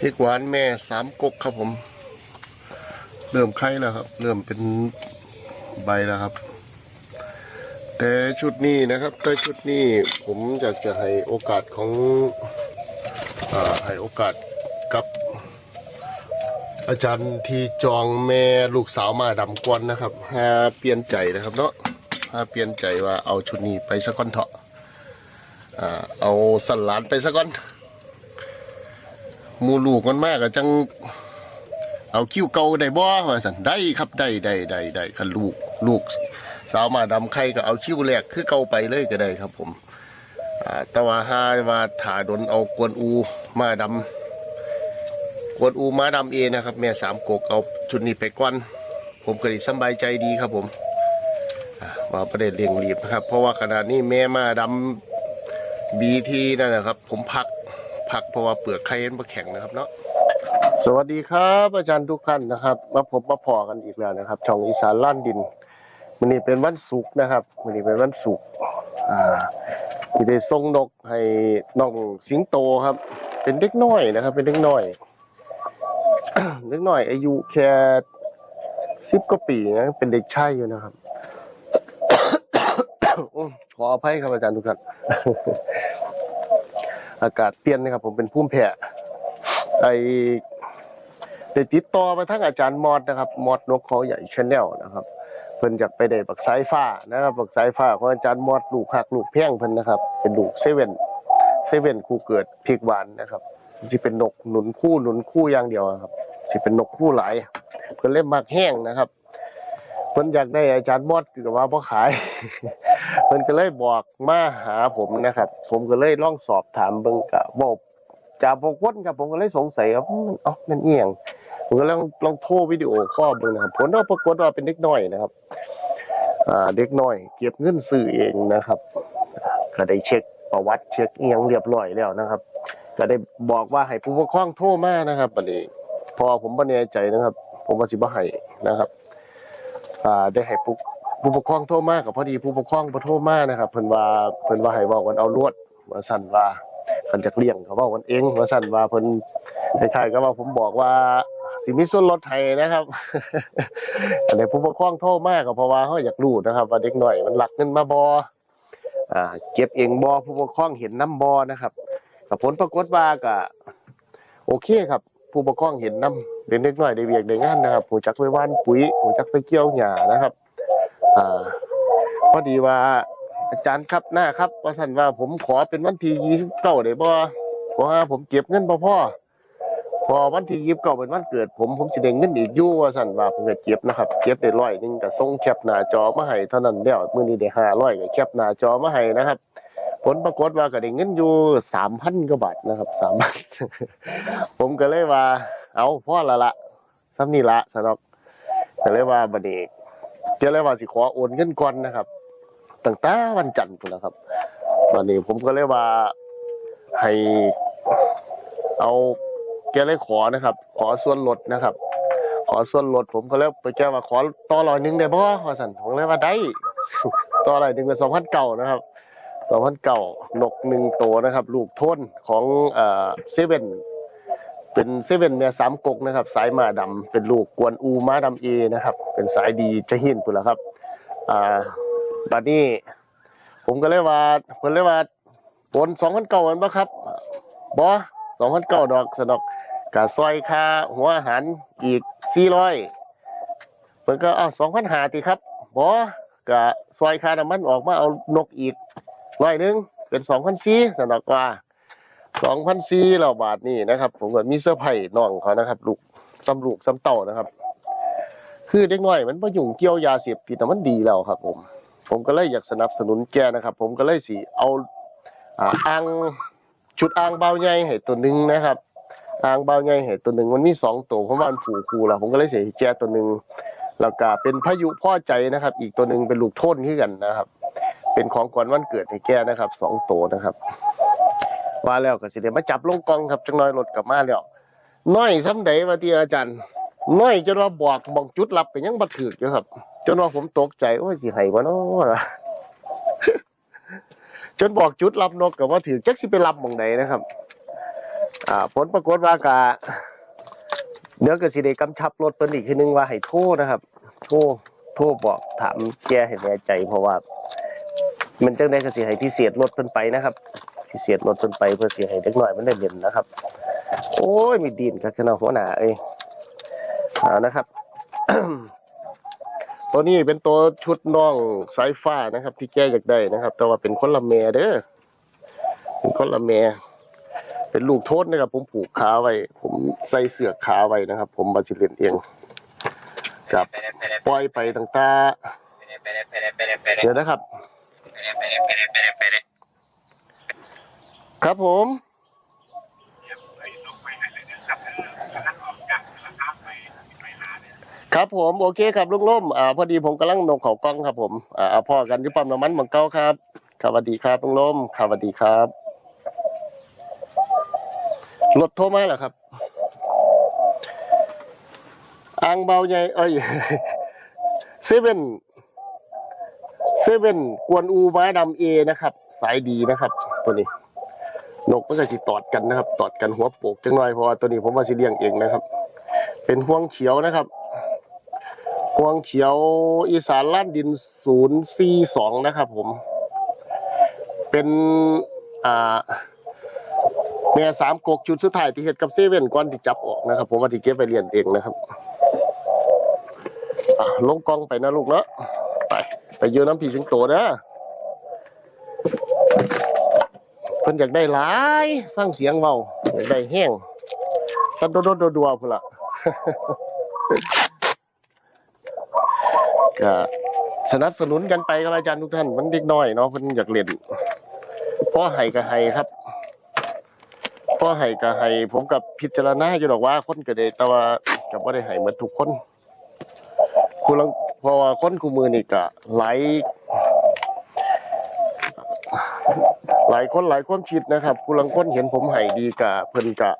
พริกหวานแม่สามกกครับผม เริ่มไข่แล้วครับ เริ่มเป็นใบแล้วครับ แต่ชุดนี้นะครับแต่ชุดนี้ผมอยากจะให้โอกาสของอให้โอกาสกับ อาจารย์ที่จองแม่ลูกสาวมาดำกวนนะครับหาเปลี่ยนใจนะครับเนาะหาเปลี่ยนใจว่าเอาชุดนี้ไปสักก้อนเถอะเอาสันหลานไปสักก้อน หมูลูกมันมากก็จัง เอาคิ้วเกาได้บ่ว่าสันได้ครับได้ได้ได้ได้คันลูกลูก สาวมาดำไข่ก็เอาคิ้วแรกคือเกาไปเลยก็ได้ครับ ผมอ่าแต่ว่าหาว่าถาดนเอากวนอูมาดำกวนอูม้าดำเอนะครับ แม่สามกกเอาชุดนี้ไปก่อนผมก็ดีสบายใจดีครับผมมาประเด็นเรียงรีบนะครับ เพราะว่าขณะนี้แม่มาดำบีทีนั่นนะครับ ผมพัก พักเพราะว่าเปลือกไข่มันแข็งนะครับเนาะสวัสดีครับอาจารย์ทุกท่านนะครับ มาพบมาพอกันอีกแล้วนะครับ ช่องอีสานล้านดินวันนี้เป็นวันศุกร์นะครับวันนี้เป็นวันศุกร์อ่าที่ได้ส่งนกให้น้องสิงโตครับ เป็นเด็กน้อยนะครับ เป็นเด็กน้อยเล็กน่อย อายุแค่สิบกว่าปีนะเป็นเด็กชายอยู่นะครับขออภัยครับอาจารย์ทุกท่าน อากาศเปลี่ยนนะครับ ผมเป็นผู้แพ้ไอได้ติดต่อมาทั้งอาจารย์มอดนะครับมอดนกเขาใหญ่ชแนลนะครับเพิ่นอยากไปได้บักสายฟ้านะครับบักสายฟ้าของอาจารย์มอดลูกหักลูกแพ่งเพิ่นนะครับเป็นลูกเซเว่นเซเว่นคู่เกิดพริกหวานนะครับที่เป็นนกหนุนคู่หนุนคู่อย่างเดียวครับที่เป็นนกคู่หลาย เพิ่นเล่มมากแห้งนะครับ เพิ่นอยากได้อาจารย์มอดคือว่าบ่ขาย เพิ่นก็เลยบอกมาหาผมนะครับ ผมก็เลยลองสอบถามเบิ่งกะบอกจากบกวนครับผมก็เลยสงสัยครับมันเอ้ามันเอียงผมก็ลองลองโทรวิดีโอคอเบิ่งนะครับผลว่าปรากฏว่าเป็นเด็กน้อยนะครับอ่าเด็กน้อย เก็บเงินซื้อเองนะครับก็ได้เช็คประวัติเช็คเอียงเรียบร้อยแล้วนะครับ ก็ได้บอกว่าให้ผู้ปกครองโทรมานะครับบัดนี้พอผมบ่แน่ใจนะครับ ผมว่าสิบ่ให้นะครับ อ่าได้ให้ผู้ ผู้ปกครองโทรมากับพอดีผู้ปกครองบ่โทรมานะครับเพิ่นว่าเพิ่นว่าให้เว้ากันเอาลวดว่าสั่นว่าเพิ่นจักเลี้ยงเขาเว้ากันเองว่าสั่นว่าเพิ่นคล้ายๆกับว่าผมบอกว่าสิมีส่วนลดให้นะครับ อันนี้ผู้ปกครองโทรมาก็เพราะว่าเฮาอยากรู้นะครับ ว่าเด็กน้อยมันหลักเงินมาบ่อ่าเก็บเองบ่ผู้ปกครองเห็นนํบ่นะครับกับผลปรากฏว่าก็โอเคครับ ผู้ปกครองเห็นน้ำเด็กเล็กน้อยได้เวียกได้งานนะครับหูจักไปว่านปุ๋ยหูจักไปเกี่ยวหญ้านะครับ อ่าพอดีว่า อาจารย์ครับหน้าครับว่าสันว่าผมขอเป็นวันที่ยี่สิบเก้าได้บ่เพราะว่าผมเก็บเงินบ่พ่อพอวันที่ยี่สิบเก้าเป็นวันเกิดผมผมจะได้เงินอีกยู่ว่าสันว่าผมก็เก็บนะครับเก็บได้ร้อยหนึงก็ส่งแคปหน้าจอมาให้เท่านั้นแล้วมื้อนี้ได้ห้าร้อยก็แคปหน้าจอมาให้นะครับ ผลปรากฏว่าก็ได้เงินอยู่สามพันกว่าบาทนะครับสามพันผมก็เลยว่า เอาพ่อละละซ้ำนี่ละสนอกก็เลยว่าบัดนี้ ก็เลยว่าสิขอโอนเงินก่อนนะครับตั้งแต่วันจันทร์พุ่นนะครับบัดนี้ผมก็เลยว่าให้เอาแกเลยขอนะครับ ขอส่วนลดนะครับ ขอส่วนลดผมก็เลยไปแกว่าขอต่อร้อยหนึ่งได้บ่ว่าสั่นผมเลยว่าได้ ต่อร้อยหนึ่งเป็นสองพันเก่านะครับสองพันเก่านกหนึ่งตัวนะครับ ลูกทนของเอ่อเซเว่น เป็นเซเว่นเนี่ยสามกกนะครับ สายมาดำเป็นลูกกวนอูมาดำเอนะครับ เป็นสายดีจะหินปุ่นละครับ อ่าบัดนี้ ผมก็เลยว่าเพิ่นเลยว่าโอนสองพันเก่ามันบ่ครับบ่สองพันเก่าดอกสนอกกะซอยค่าหัวอาหารอีกสี่ร้อยเพิ่นก็อ้าวสองพันหาติครับบ่กะซอยค่าน้ำมันออกมาเอานกอีกร้อยหนึ่งเป็นสองพันสี่สำหรับว่า สองพันสี่เราบาทนี่นะครับ ผมก็มีเสื้อไผ่น้องเขานะครับ ลูกซ้ำลูกซ้ำเต่านะครับ คือเด็กน้อยมันประยุ่งเกี่ยวยาเสพติดนะมันดีแล้วครับ ผม ผมก็เลยอยากสนับสนุนแกนะครับ ผมก็เลยสิเอาอ่าอ่างชุดอ่างเบาใหญ่ให้ตัวหนึ่งนะครับอ่างเบาใหญ่ให้ตัวหนึ่งมันมีสองตัวเพราะว่ามันผูกคูแล้วผมก็เลยเสียแกตัวหนึ่งแล้วก็เป็นพายุพ่อใจนะครับ อีกตัวหนึ่งเป็นลูกโทนขึ้นกันนะครับ เป็นของขวัญวันเกิดให้แกนะครับสองตัวนะครับ ว่าแล้วก็สิเดี๋ยวมาจับลงกองครับจังน้อยรถกลับมาแล้วน้อยซ้ำใดว่าที่อาจารย์น้อยจนว่าบอกบอกจุดลับไปยังบัถืออยู่ครับ จนว่าผมตกใจโอ้ยสิให้บ่เนาะจนบอกจุดรับนกกับว่าถือจักสิไปรับมองไหนนะครับ อ่า ผลปรากฏว่ากะเนื้อกสิได้กำชับรถเพิ่นอีกทีนึงว่าให้โทรนะครับ โทรโทรบอกถามแกให้แน่ใจเพราะว่า มันจังได้ก็สิให้พิเศษรถเพิ่นไปนะครับ พิเศษรถเพิ่นไปเพื่อเสิให้เด็กน้อยมันได้เรียนนะครับ โอ้ยมีดินคักเนาะหัวหนาเอ้ยเอานะครับ ตัวนี้เป็นตัวชุดน้องสายฟ้านะครับ ที่แกอยากได้นะครับ แต่ว่าเป็นคนละแม่เด้อเป็นคนละแม่เป็นลูกโทษนะครับ ผมผูกขาไว้ ผมใส่เสือกขาไว้นะครับ ผมบาสิเลียนเองครับปล่อยไปตั้งต่เดี๋ยวนะครับ ครับผมครับผมโอเคครับลุงล่มอ่าพอดีผมกำลังนกเขากล้องครับผมอ่าเอาพ่อกันที่ปั๊มน้ำมันเหมืองเก้าครับครับสวัสดีครับลุงล่มครับสวัสดีครับรถโทรมาเหรอครับอ่างเบาใหญ่เอ้ยเซเว่นเซเว่นกวนอูไม้ดำเอนะครับ สายดีนะครับ ตัวนี้ นกมันก็สิตอดกันนะครับ ตอดกันหัวโปกจังหน่อยเพราะว่าตัวนี้ผมว่าสิเลี้ยงเองนะครับ เป็นห่วงเขียวนะครับห่วงเขียวอีสานล้านดินศูนย์สี่สองนะครับผม เป็นอ่าแม่สามกกจุดสุดท้ายที่เฮ็ดกับเซเว่นก่อนที่จับออกนะครับ ผมว่าที่เก็บไปเรียนเองนะครับอะลงกองไปนะลูกเนาะไปไปยืนน้ำผีสิงโตนะเพิ่นอยากได้หลายฟังเสียงเบาอยากได้แห้งสัดโดดๆดัวๆพุ่นละก็สนับสนุนกันไปครับอาจารย์ทุกท่านมันเด็กน้อยเนาะเพิ่นอยากเรียนพ่อให้ก็ให้ครับพ่อให้ก็ให้ผมกับพิจารณาอยู่ดอกว่าคนก็ได้แต่ว่าก็บ่ได้ให้หมดทุกคนผู้ลังเพราะว่าคนคู่มือนี่ก็หลาย หลายคนหลายความคิดนะครับผู้ลังคนเห็นผมให้ดีกะเพิ่นกะ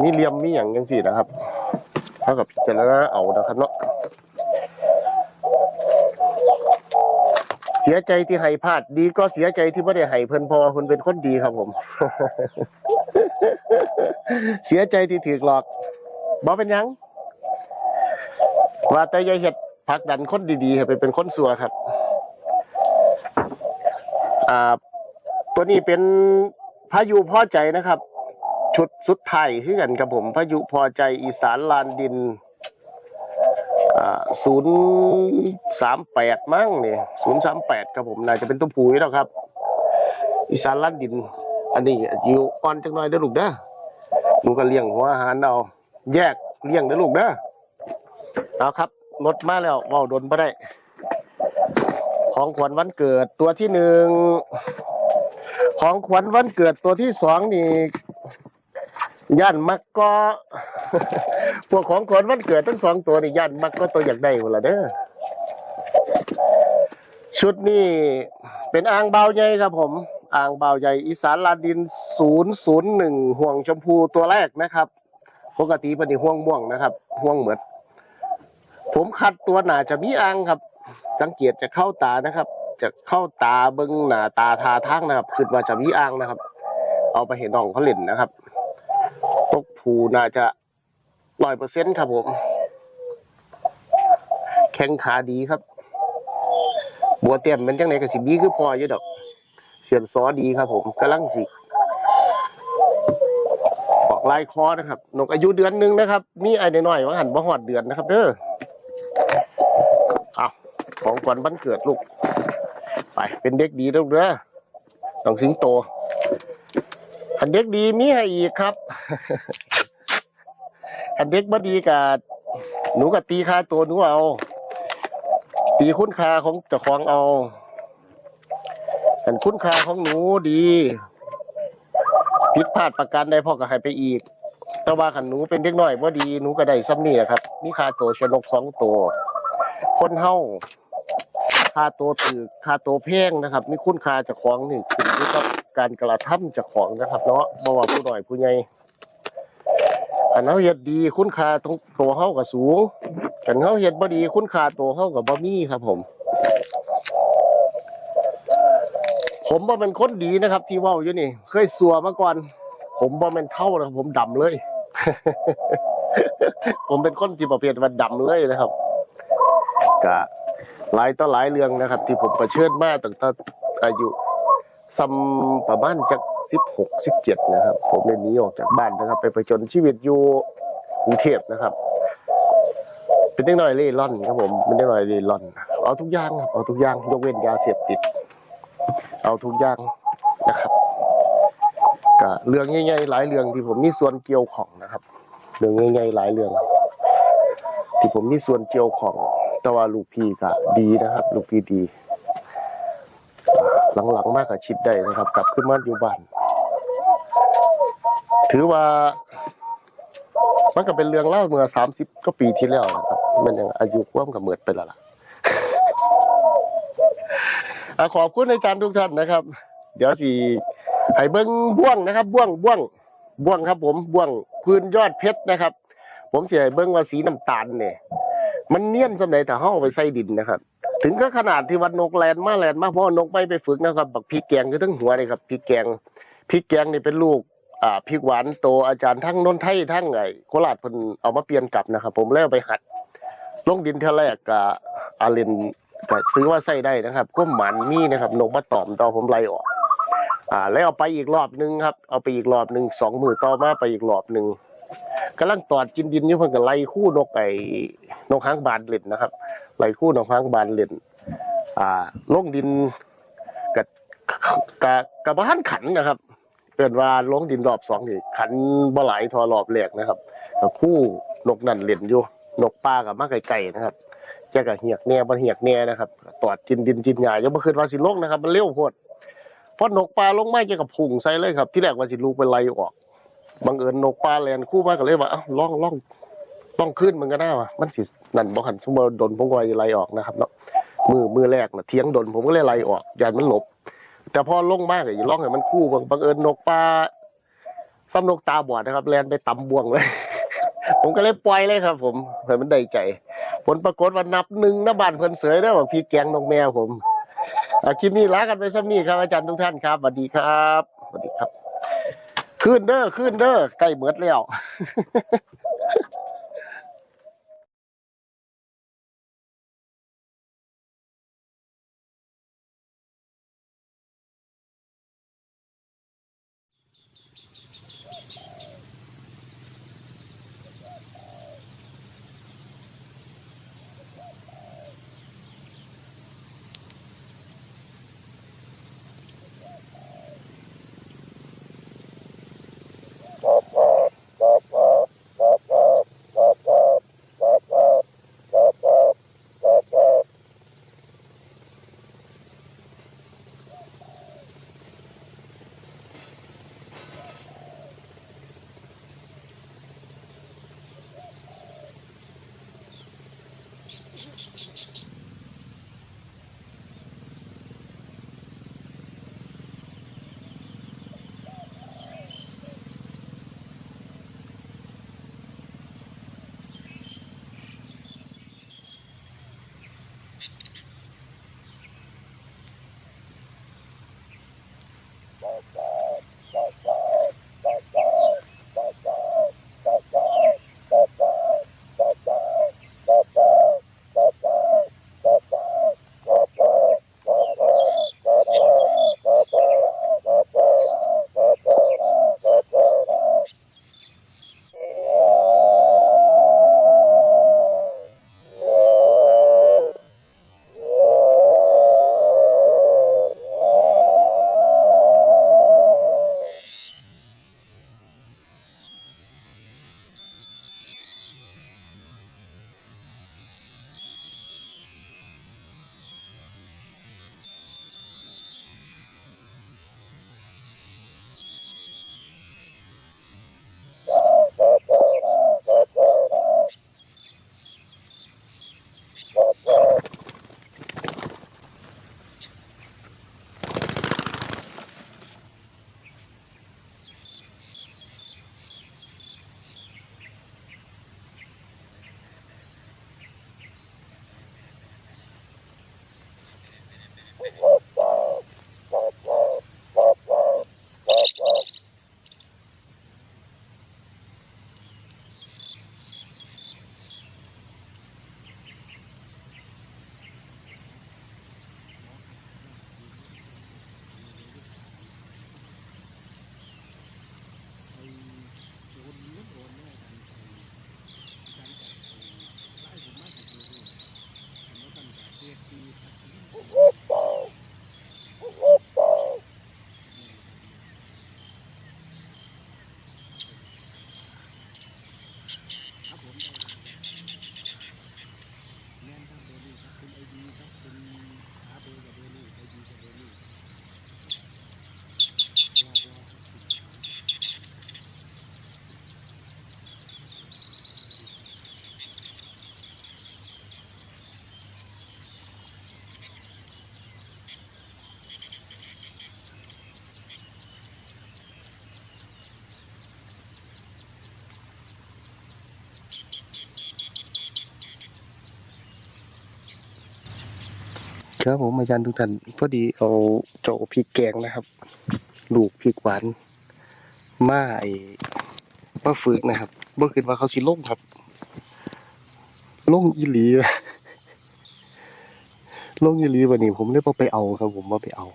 มีเลียมมีหยังจังซี่นะครับเท่ากับพิจารณาเอานะครับเนาะเสียใจที่ให้พลาดดีก็เสียใจที่ไม่ได้ให้เพิ่นพราะว่าเพิ่นเป็นคนดีครับผม เสียใจที่ถูกหลอกบ่เป็นยัง ว่าแต่ยายเฮ็ดผักดันคนดีๆให้ไปเป็นคนสัวครับ อ่า ตัวนี้เป็นพายุพอใจนะครับ ชุดสุดไทยคือกันครับผมพายุพอใจอีสานลานดินศูนย์สามแปดมั้งเนี่ยศูนย์สามแปดครับผมน่าจะเป็นตัวผูนี่แล้วครับ อีสานลัดดิน อันนี้อยู่อ่อนจังหน่อยเด้อลูกเด้อหนูก็เลี้ยงหัวอาหารเอาแยกเลี้ยงเด้อลูกเด้อเอาครับรถมาแล้วว้าวดนบ่ได้ ของขวัญวันเกิดตัวที่หนึ่ง ของขวัญวันเกิดตัวที่สองนี่ย่านมักก็พวกของขวัญวันเกิดทั้งสองตัวนี่ย่านมักก็ตัวอยากได้หมดละเด้อชุดนี้เป็นอ่างเบาใหญ่ครับผมอ่างเบาใหญ่อีสานลาดิน 001 ห่วงชมพูตัวแรกนะครับ ปกติเป็นห่วงม่วงนะครับ ห่วงเหมือนผมคัดตัวหนาจะมีอ่างครับ สังเกตจะเข้าตานะครับ จะเข้าตาเบิ้งหนาตาทาทางนะครับคือว่าจะมีอ่างนะครับ เอาไปเห็นน้องเขาเล่นนะครับ ตกผูน่าจะร้อยเปอร์เซ็นต์ครับผม แข้งขาดีครับ บัวเต็มเป็นจังไหนกับสิบีคือพออยู่ดอก เสียนซอดีครับผมกำลังสิออกลายคอนะครับ นกอายุเดือนหนึ่งนะครับ มีไอ้น้อยๆว่าหันบ่หอดเดือนนะครับ เด้อเอาของขวัญวันเกิดลูก เป็นเด็กดีลูกเด้อต้องสิงโตอันเด็กดีมีให้อีกครับ อันเด็กบ่ดีกับหนูกับตีค่าตัวหนูเอา ตีคุณค่าของเจ้าของเอาอันคุณค่าของหนูดีผิดพลาดประการใดพ่อก็ให้ไปอีก แต่ว่าขันหนูเป็นเด็กน้อยบ่ดีหนูก็ได้ซ้ำนี่แหละครับ มีค่าตัวชนกสองตัว คนเฮา ค่าตัวถือค่าตัวแพงนะครับ มีคุณค่าจากของนี่ขึ้นอยู่กับการกระทำเจากของนะครับเนาะบ่ว่าผู้น้อยผู้ใหญ่อันเฮาเฮ็ดดีคุณค่าตรงตัวเฮาก็สูงกันเฮาเฮ็ดบ่ดีคุณค่าตัวเฮาก็บ่มีครับผม ผมว่าเป็นคนดีนะครับ ที่ว้าอยู่นี่ เคยสัวมาก่อน ผมบ่แม่นเท่านะครับผมดำเลย ผมเป็นคนที่ประเภทว่าดำเลยนะครับก็ หลายต่อหลายเรื่องนะครับ ที่ผมประเชิญมาตั้งแต่อายุซ้ำประมาณจากสิบหกสิบเจ็ดนะครับ ผมเลยหนีออกจากบ้านนะครับ ไปประจนชีวิตอยู่กรุงเทพนะครับ เป็นเด็กน้อยเล่ร่อนครับผมเป็นเด็กน้อยเล่ร่อน เอาทุกอย่างครับเอาทุกอย่างยกเว้นยาเสพติด เอาทุกอย่างนะครับก็เรื่องใหญ่ๆหลายเรื่องที่ผมมีส่วนเกี่ยวของนะครับ เรื่องใหญ่ๆหลายเรื่อง ที่ผมมีส่วนเกี่ยวของ แต่ว่าลูกพี่ก็ดีนะครับ ลูกพี่ดี หลังๆมากกับชิดได้นะครับ กลับขึ้นมาอยู่บ้าน ถือว่า มันก็เป็นเรื่องเล่าเมื่อสามสิบก็ปีที่แล้วนะครับ มันยังอายุร่วมกับเหมือดไปแล้วล่ะอะขอบคุณอาจารย์ทุกท่านนะครับ เดี๋ยวสิให้เบิ้งบ่วงนะครับ บ่วงบ่วงบ่วงครับ ผมบ่วงพื้นยอดเพชรนะครับ ผมเสียเบิ้งว่าสีน้ำตาลเนี่ย มันเนียนสำหรับถ้าเฮาเอาไปใส่ดินนะครับ ถึงก็ขนาดที่วันนกแลนมาแลนมาเพราะว่านกไม่ไปฝึกนะครับบักพริกแกงคือทั้งหัวเลยครับพริกแกงพริกแกงนี่เป็นลูกอ่าพริกหวานโตอาจารย์ทั้งนนไทยทั้งไงโคราชเพิ่นเอามาเปลี่ยนกลับนะครับ ผมแล้วไปหัด ลงดินเท่าแรกกับอาเลนก็ซื้อว่าใส่ได้นะครับ ก็หมันมีนะครับนกมาตอมต่อผมไล่ออก อ่าแล้วเอาไปอีกรอบหนึงครับ เอาไปอีกรอบหนึ่งสองมือต่อมาไปอีกรอบหนึ่ง กำลังตอดกินดินอยู่เพิ่นก็ไล่คู่นกไอ้นกหางบานเล่นนะครับไล่คู่นกหางบานเล่นอ่าลงดินกับกับกับบ้านขันนะครับเกิดว่าลงดินรอบสองนี่ขันบ่ไหลายทอรอบแรกนะครับกับคู่นกนั่นเล่นอยู่นกป่ากับมาไก่ๆนะครับแกก็เหียกแน่บ่เหียกแน่นะครับตอดกินดินกินหญ้ายังบ่คืนว่าสิลงนะครับ มันเร็วโพดพอนกปลาลงไมาแกก็พุ่งใส่เลยครับ ที่แรกว่าสิลูกไปไล่ออก บังเอิญนกปลาแลนคู่มาก็เลยว่าเอ้าล่องล่องล่องขึ้นมันก็น่าว่ะมันสินั่นบ่หันสมมุติว่าดนผมก็ไล่ออกนะครับเนาะมือมือแรกน่ะเถียงดนผมก็เลยไล่ออกยานมันหลบ แต่พอลงมากอย่าล่องให้มันคู่บังเอิญนกปลาซ้ำนกตาบอดนะครับแลนไปตำบ่วงเลย ผมก็เลยปล่อยเลยครับ ผมเผื่อมันได้ใจ ผลปรากฏว่านับหนึ่งนะบานเพิ่นเสยได้อว่าพี่แกงนกแมวผมคลิปนี้ลากันไปสักนี้ครับอาจารย์ทุกท่านครับสวัสดีครับสวัสดีครับ ขึ้นเด้อขึ้นเด้อใกล้เบิดแล้ว ครับผมอาจารย์ทุกท่านพอดีเอาโจพริกแกงนะครับ ลูกพริกหวานมาไอ้มาฝึกนะครับบ่คิดว่าเขาสิลงครับ ลงอีหลีลงอีหลีวันนี้ผมเลยบ่ไปเอาครับ ผมบ่ไปเอา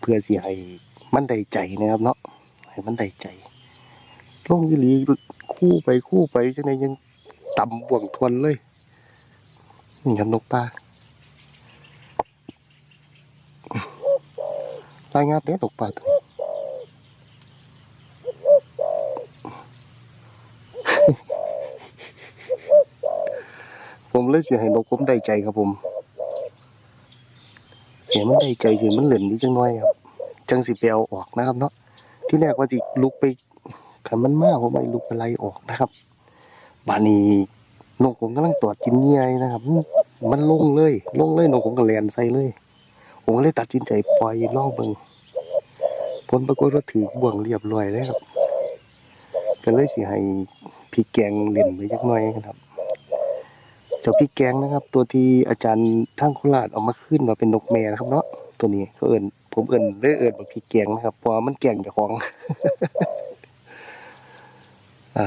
เพื่อสิให้มันได้ใจนะครับ เนาะให้มันได้ใจ ลงอีหลีคู่ไปคู่ไปจังไดยังต่ำบ่วงทวนเลยนี่ครับนกปลา รายงานเด้นกปลาตัวผมเลยเสียให้นกผมได้ใจครับผม เสียมันได้ใจสิมันเหล่นอยู่จังน้อยครับ จังสิไปเอาออกนะครับ เนาะที่แรกว่าสิลุกไปขันมันมากผมไปลุกไปไล่ออกนะครับ บานี้นกผมกำลังตรวจกินเงียยนะครับ มันลงเลย ลงเลยนกผมก็แลนใส่เลย ผมก็เลยตัดสินใจปล่อยล่องเบิง ผลปรากฏว่าถือบ่วงเรียบร้อยแล้วครับก็เลยสิให้พี่แกงเล่นไปจักหน่อยครับเจ้าพี่แกงนะครับ ตัวที่อาจารย์ทั้งโคราชเอามาขึ้นมาเป็นนกแม่นะครับเนาะตัวนี้เขาเอินผมเอินได้เอินว่าพี่แกงนะครับเพราะมันแกงจ้าของอ่า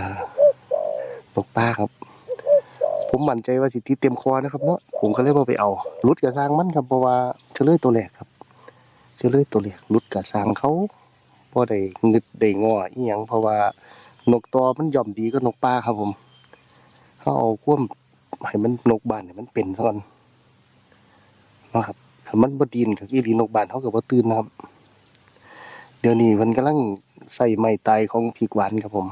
นกป้าครับ ผมมั่นใจว่าสิทธิเต็มคอนะครับเนาะผมก็เลยว่าไปเอารุดกระซางมันครับเพราะว่าเฉลยตัวแรกครับ เลยตัวแรกรุดกระซางเขาพอได้งึดได้งออีหยังเพราะว่านกตอมันย่อมดีก็นกป้าครับผมเขาเอาควมให้มันนกบานให้มันเป็นซะก่อนนะครับถ้ามันบดีนกับอีหลีนกบานเขาก็บ่ตื่นนะครับ เดี๋ยวนี้มันกำลังใส่ไม้ตายของพีกหวานครับผม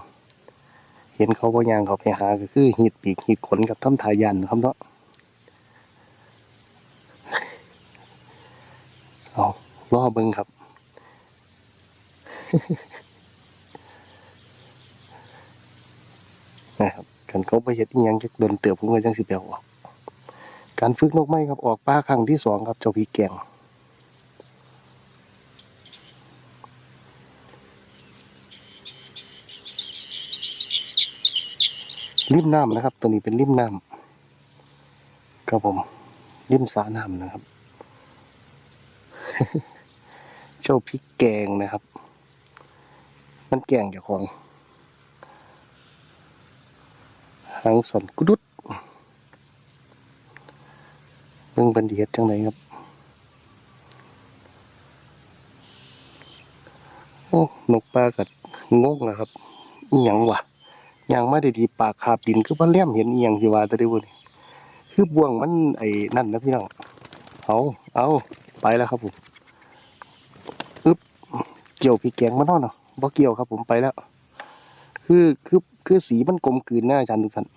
เห็นเขาบ่ย่างเขาไปหาก็คือหีดปีกหีดขนกับทำทายันครับเนาะเอา รอเบิ่งครับ นะครับกันเขาไปเฮ็ดอีหยังจักโดนเติบผมก็จังสิไปเอาออก การฝึกนกไม้ครับออกป้าครั้งที่สองครับเจ้าพีแกงริมน้ำนะครับ ตัวนี้เป็นริมน้ำครับผมริมสาน้ำนะครับ จ้าพริกแกงนะครับ มันแกงจ้าของหางสอนกุดุดเบิ่งบันดีเฮ็ดจังไดครับ โอ้นกปลากัดงงแล้วครับอีหยังวะยังมาได้ดีปากคาบดินคือว่าเลี่ยมเห็นอีหยังสิว่าแต่ได้บ่นี่คือบ่วงมันไอ้นั่นนะพี่น้องเอาเอาไปแล้วครับผม เกี่ยวพี่แกงมาเนาะเนาะบ่เกี่ยวครับ ผมไปแล้ว คือคือคือสีมันกลมกลืนนะอาจารย์ทุกท่าน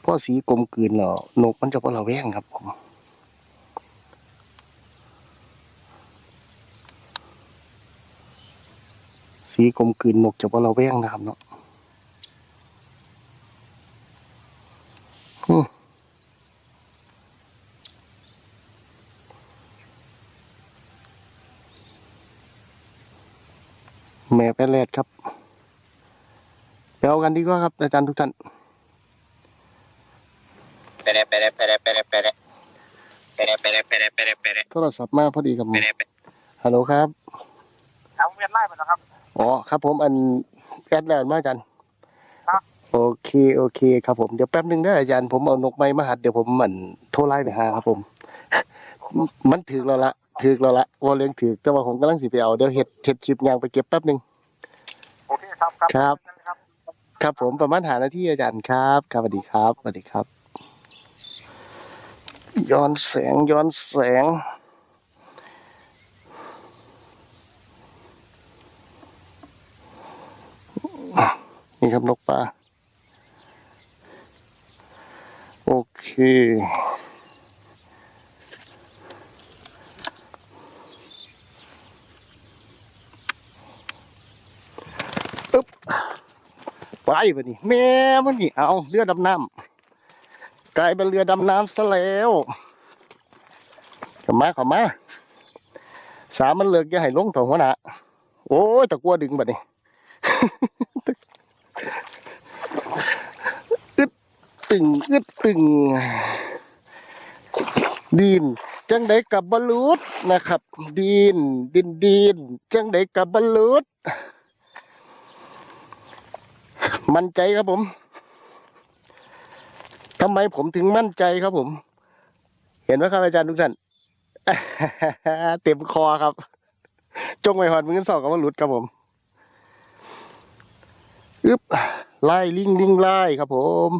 เพราะสีกลมกลืนแล้วนกมันจะบ่ระแวงครับผมสีกลมกลืนนกจะบ่ระแวงนะครับเนาะ แม่แปรแรดครับไปเอากันดีกว่าครับ อาจารย์ทุกท่าน Pere, pere, pere, pere, pere. Pere, pere, pere, pere, pere. โทรศัพท์มาพอดีครับ Pere, pere. ฮัลโหลครับ เอาเวียนไล่ไปแล้วครับ อ๋อครับผมอันแอดแลนด์มาอาจารย์ครับ โอเคโอเคครับผมเดี๋ยวแป๊บหนึงได้ออาจารย์ผมเอานกไม้มาหัดเดี๋ยวผมมันโทรไล่ไปหาครับผม มันถือเราละถือเราละว่าเรื่องถือแต่ว่าผมกำลังสิไปเอาเดี๋ยวเห็ดเห็ดคลิปยางไปเก็บแป๊บหนึง โอเคครับครับครับครับ ครับผมประมาณหานาทีอาจารย์ครับครับสวัสดีครับสวัสดีครับ ย้อนแสงย้อนแสงนี่ครับนกปลาโอเค ไปปะนี่แม่มันนี่เอาเรือดำน้ำกลายเป็นเรือดำน้ำซะแล้วขมาขมาสามมันเลิกจะให้ลงเถอะหัวหน้าโอ้ยตะกัวดึงบัดนี้อึดตึงอึดตึงดีนจังไดกับบอลลูดนะครับดีนดินดีนจังไดกับบอลลูด มั่นใจครับผมทำไมผมถึงมั่นใจครับผม เห็นไหมครับอาจารย์ทุกท่านเต็มคอครับ จงไปหอดมือสองกับบอลลูดครับผมอึ๊บไล่ลิงลิงไล่ครับผม